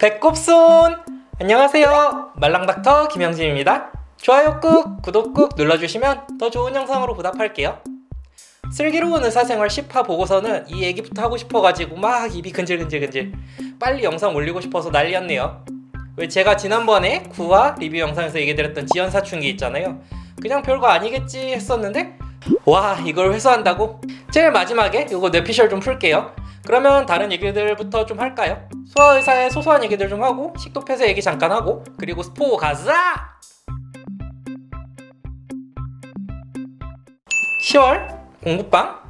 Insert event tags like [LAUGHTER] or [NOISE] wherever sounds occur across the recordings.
배꼽손! 안녕하세요. 말랑닥터 김영진입니다. 좋아요 꾹, 구독 꾹 눌러주시면 더 좋은 영상으로 보답할게요. 슬기로운 의사생활 10화 보고서는 이 얘기부터 하고 싶어가지고 막 입이 근질근질근질 빨리 영상 올리고 싶어서 난리였네요. 왜 제가 지난번에 9화 리뷰 영상에서 얘기 드렸던 지연 사춘기 있잖아요. 그냥 별거 아니겠지 했었는데 와 이걸 회수한다고? 제일 마지막에 이거 뇌피셜 좀 풀게요. 그러면 다른 얘기들부터 좀 할까요? 소아의사의 소소한 얘기들 좀 하고 식도 폐쇄 얘기 잠깐 하고 그리고 스포 가자! 10월 공부방?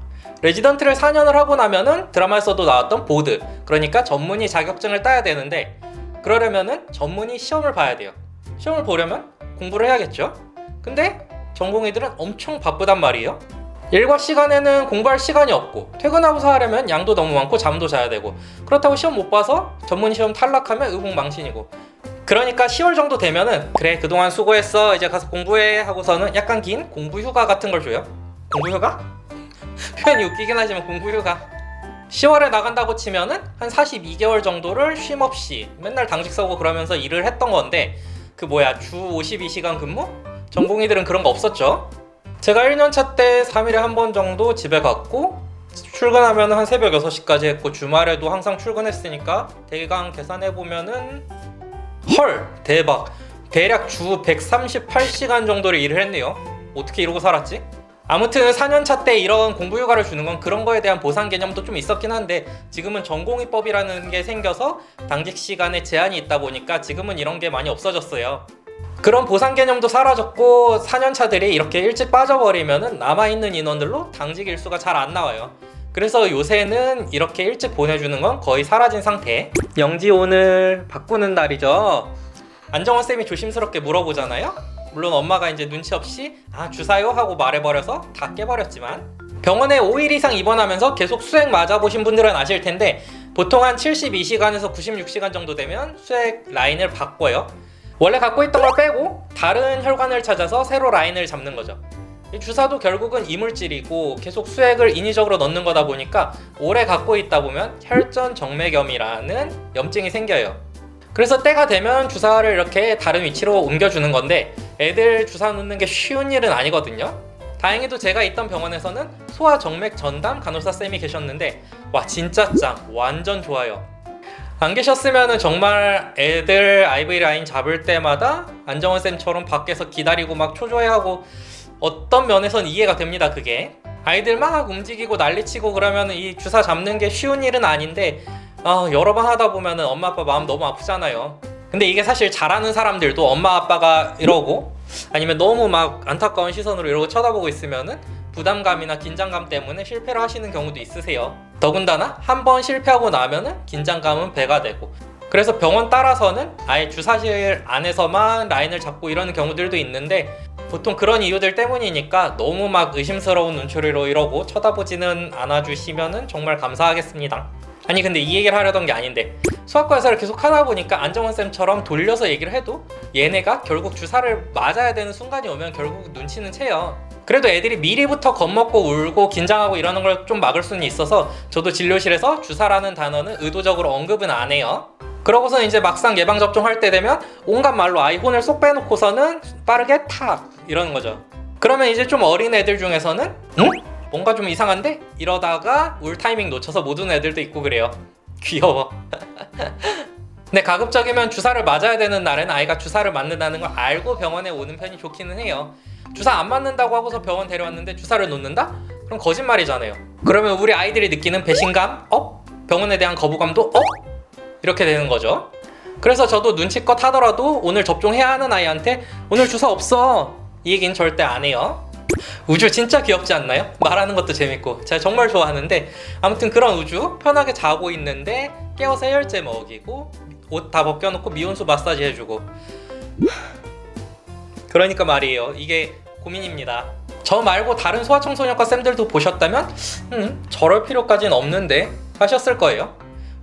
레지던트를 4년을 하고 나면은 드라마에서도 나왔던 보드. 그러니까 전문의 자격증을 따야 되는데 그러려면은 전문의 시험을 봐야 돼요. 시험을 보려면 공부를 해야겠죠? 근데 전공의들은 엄청 바쁘단 말이에요 일과 시간에는 공부할 시간이 없고 퇴근하고서 하려면 양도 너무 많고 잠도 자야 되고 그렇다고 시험 못 봐서 전문 시험 탈락하면 의공망신이고 그러니까 10월 정도 되면은 그래 그동안 수고했어 이제 가서 공부해 하고서는 약간 긴 공부 휴가 같은 걸 줘요 공부 휴가? [LAUGHS] 표현이 웃기긴 하지만 공부 휴가 10월에 나간다고 치면은 한 42개월 정도를 쉼 없이 맨날 당직 서고 그러면서 일을 했던 건데 그 뭐야 주 52시간 근무? 전공의들은 그런 거 없었죠 제가 1년차 때 3일에 한 번 정도 집에 갔고 출근하면 한 새벽 6시까지 했고 주말에도 항상 출근했으니까 대강 계산해 보면은 헐 대박. 대략 주 138시간 정도를 일을 했네요. 어떻게 이러고 살았지? 아무튼 4년차 때 이런 공부휴가를 주는 건 그런 거에 대한 보상 개념도 좀 있었긴 한데 지금은 전공의법이라는 게 생겨서 당직 시간에 제한이 있다 보니까 지금은 이런 게 많이 없어졌어요 그런 보상 개념도 사라졌고 4년차들이 이렇게 일찍 빠져버리면 남아있는 인원들로 당직 일수가 잘 안 나와요. 그래서 요새는 이렇게 일찍 보내주는 건 거의 사라진 상태. 영지 오늘 바꾸는 날이죠. 안정원 쌤이 조심스럽게 물어보잖아요. 물론 엄마가 이제 눈치 없이 아 주사요 하고 말해버려서 다 깨버렸지만 병원에 5일 이상 입원하면서 계속 수액 맞아보신 분들은 아실 텐데 보통 한 72시간에서 96시간 정도 되면 수액 라인을 바꿔요. 원래 갖고 있던 걸 빼고 다른 혈관을 찾아서 새로 라인을 잡는 거죠. 이 주사도 결국은 이물질이고 계속 수액을 인위적으로 넣는 거다 보니까 오래 갖고 있다 보면 혈전 정맥염이라는 염증이 생겨요. 그래서 때가 되면 주사를 이렇게 다른 위치로 옮겨주는 건데 애들 주사 놓는 게 쉬운 일은 아니거든요. 다행히도 제가 있던 병원에서는 소아 정맥 전담 간호사 쌤이 계셨는데 와 진짜 짱 완전 좋아요. 안 계셨으면 정말 애들 IV 라인 잡을 때마다 안정원 쌤처럼 밖에서 기다리고 막 초조해하고 어떤 면에선 이해가 됩니다 그게. 아이들 막 움직이고 난리치고 그러면 이 주사 잡는 게 쉬운 일은 아닌데 아, 여러 번 하다 보면 엄마 아빠 마음 너무 아프잖아요. 근데 이게 사실 잘하는 사람들도 엄마 아빠가 이러고 아니면 너무 막 안타까운 시선으로 이러고 쳐다보고 있으면은 부담감이나 긴장감 때문에 실패를 하시는 경우도 있으세요. 더군다나 한 번 실패하고 나면은 긴장감은 배가 되고 그래서 병원 따라서는 아예 주사실 안에서만 라인을 잡고 이러는 경우들도 있는데 보통 그런 이유들 때문이니까 너무 막 의심스러운 눈초리로 이러고 쳐다보지는 않아주시면은 정말 감사하겠습니다. 아니 근데 이 얘기를 하려던 게 아닌데 수학과에서를 계속 하다 보니까 안정원 쌤처럼 돌려서 얘기를 해도 얘네가 결국 주사를 맞아야 되는 순간이 오면 결국 눈치는 채요. 그래도 애들이 미리부터 겁먹고 울고 긴장하고 이러는 걸 좀 막을 수는 있어서 저도 진료실에서 주사라는 단어는 의도적으로 언급은 안 해요. 그러고서 이제 막상 예방 접종 할 때 되면 온갖 말로 아이 혼을 쏙 빼놓고서는 빠르게 탁 이러는 거죠. 그러면 이제 좀 어린 애들 중에서는 응? 뭔가 좀 이상한데? 이러다가 울 타이밍 놓쳐서 못 우는 애들도 있고 그래요. [LAUGHS] 귀여워. 근데 가급적이면 주사를 맞아야 되는 날엔 아이가 주사를 맞는다는 걸 알고 병원에 오는 편이 좋기는 해요. 주사 안 맞는다고 하고서 병원 데려왔는데 주사를 놓는다? 그럼 거짓말이잖아요. 그러면 우리 아이들이 느끼는 배신감 업? 병원에 대한 거부감도 업? 이렇게 되는 거죠. 그래서 저도 눈치껏 하더라도 오늘 접종해야 하는 아이한테 오늘 주사 없어 이 얘기는 절대 안 해요. 우주 진짜 귀엽지 않나요? 말하는 것도 재밌고 제가 정말 좋아하는데 아무튼 그런 우주 편하게 자고 있는데 깨워서 해열제 먹이고 옷 다 벗겨놓고 미온수 마사지 해주고. 그러니까 말이에요. 이게 고민입니다. 저 말고 다른 소아청소년과 쌤들도 보셨다면 음 저럴 필요까지는 없는데. 하셨을 거예요.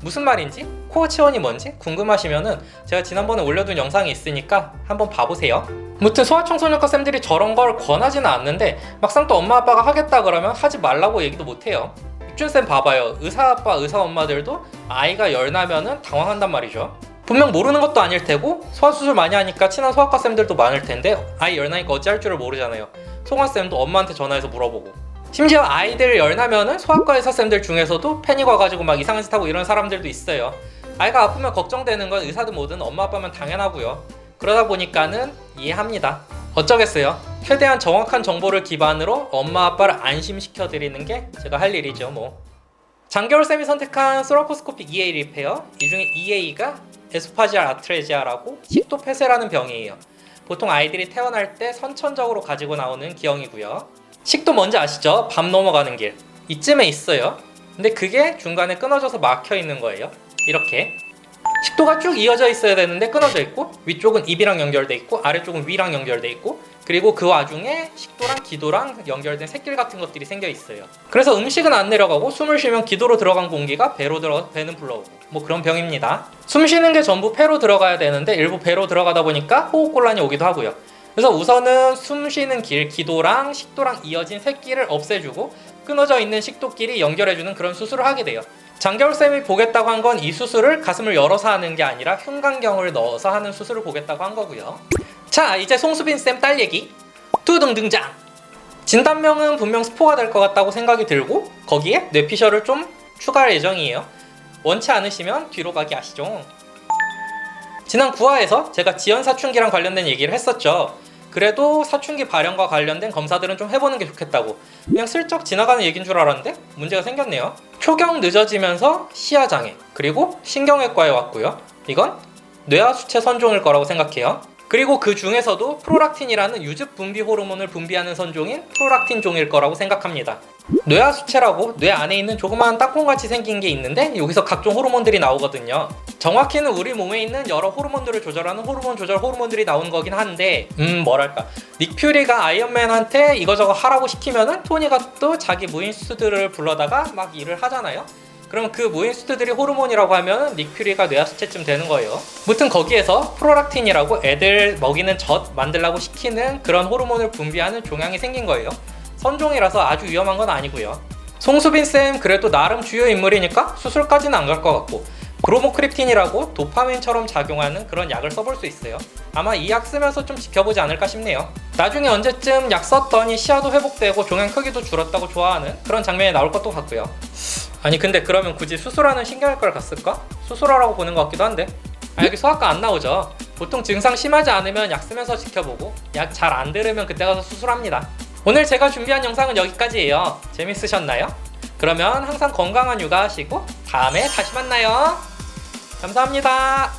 무슨 말인지? 코어 치원이 뭔지 궁금하시면은 제가 지난번에 올려둔 영상이 있으니까 한번 봐보세요. 무튼 소아청소년과 쌤들이 저런 걸 권하지는 않는데 막상 또 엄마 아빠가 하겠다 그러면 하지 말라고 얘기도 못해요. 육준 쌤 봐봐요. 의사 아빠 의사 엄마들도 아이가 열 나면은 당황한단 말이죠. 분명 모르는 것도 아닐 테고 소아 수술 많이 하니까 친한 소아과 쌤들도 많을 텐데 아이 열나니까 어찌할 줄을 모르잖아요. 송아 쌤도 엄마한테 전화해서 물어보고. 심지어 아이들 열나면은 소아과 의사 쌤들 중에서도 패닉 와가지고 막 이상한 짓 하고 이런 사람들도 있어요. 아이가 아프면 걱정되는 건 의사든 뭐든 엄마 아빠면 당연하고요. 그러다 보니까는 이해합니다. 어쩌겠어요 최대한 정확한 정보를 기반으로 엄마 아빠를 안심시켜 드리는 게 제가 할 일이죠 뭐 장겨울 쌤이 선택한 소라코스코픽 EA 리페어 이 중에 EA가 에소파지알 아트레지아라고 식도 폐쇄라는 병이에요. 보통 아이들이 태어날 때 선천적으로 가지고 나오는 기형이고요. 식도 뭔지 아시죠? 밥 넘어가는 길 이쯤에 있어요. 근데 그게 중간에 끊어져서 막혀 있는 거예요. 이렇게 식도가 쭉 이어져 있어야 되는데 끊어져 있고 위쪽은 입이랑 연결돼 있고 아래쪽은 위랑 연결돼 있고 그리고 그 와중에 식도랑 기도랑 연결된 새길 같은 것들이 생겨 있어요. 그래서 음식은 안 내려가고 숨을 쉬면 기도로 들어간 공기가 배로 들어 배는 불러오고 뭐 그런 병입니다. 숨 쉬는 게 전부 폐로 들어가야 되는데 일부 배로 들어가다 보니까 호흡 곤란이 오기도 하고요. 그래서 우선은 숨 쉬는 길, 기도랑 식도랑 이어진 새끼를 없애주고 끊어져 있는 식도끼리 연결해주는 그런 수술을 하게 돼요. 장겨울 쌤이 보겠다고 한 건 이 수술을 가슴을 열어서 하는 게 아니라 흉곽경을 넣어서 하는 수술을 보겠다고 한 거고요. 자, 이제 송수빈 쌤 딸 얘기. 투등 등장. 진단명은 분명 스포가 될 것 같다고 생각이 들고 거기에 뇌피셜을 좀 추가할 예정이에요. 원치 않으시면 뒤로 가기 아시죠? 지난 9화에서 제가 지연 사춘기랑 관련된 얘기를 했었죠. 그래도 사춘기 발현과 관련된 검사들은 좀 해보는 게 좋겠다고 그냥 슬쩍 지나가는 얘기인 줄 알았는데 문제가 생겼네요. 초경 늦어지면서 시야 장애 그리고 신경외과에 왔고요. 이건 뇌하 수체 선종일 거라고 생각해요. 그리고 그 중에서도 프로락틴이라는 유즙 분비 호르몬을 분비하는 선종인 프로락틴 종일 거라고 생각합니다. 뇌하 수체라고 뇌 안에 있는 조그마한 땅콩같이 생긴 게 있는데 여기서 각종 호르몬들이 나오거든요. 정확히는 우리 몸에 있는 여러 호르몬들을 조절하는 호르몬 조절 호르몬들이 나오는 거긴 한데 음 뭐랄까 닉 퓨리가 아이언맨한테 이거저거 하라고 시키면은 토니가 또 자기 무인수들을 불러다가 막 일을 하잖아요. 그러면 그 무인수들이 호르몬이라고 하면 닉 퓨리가 뇌하수체쯤 되는 거예요. 무튼 거기에서 프로락틴이라고 애들 먹이는 젖 만들라고 시키는 그런 호르몬을 분비하는 종양이 생긴 거예요. 선종이라서 아주 위험한 건 아니고요. 송수빈 쌤 그래도 나름 주요 인물이니까 수술까지는 안 갈 것 같고 브로모크립틴이라고 도파민처럼 작용하는 그런 약을 써볼 수 있어요. 아마 이 약 쓰면서 좀 지켜보지 않을까 싶네요. 나중에 언제쯤 약 썼더니 시야도 회복되고 종양 크기도 줄었다고 좋아하는 그런 장면이 나올 것도 같고요. 아니 근데 그러면 굳이 수술하는 신경외과를 갔을까? 수술하라고 보는 것 같기도 한데 아 여기 소아과 안 나오죠? 보통 증상 심하지 않으면 약 쓰면서 지켜보고 약 잘 안 들으면 그때 가서 수술합니다. 오늘 제가 준비한 영상은 여기까지예요. 재밌으셨나요? 그러면 항상 건강한 육아 하시고 다음에 다시 만나요. 감사합니다.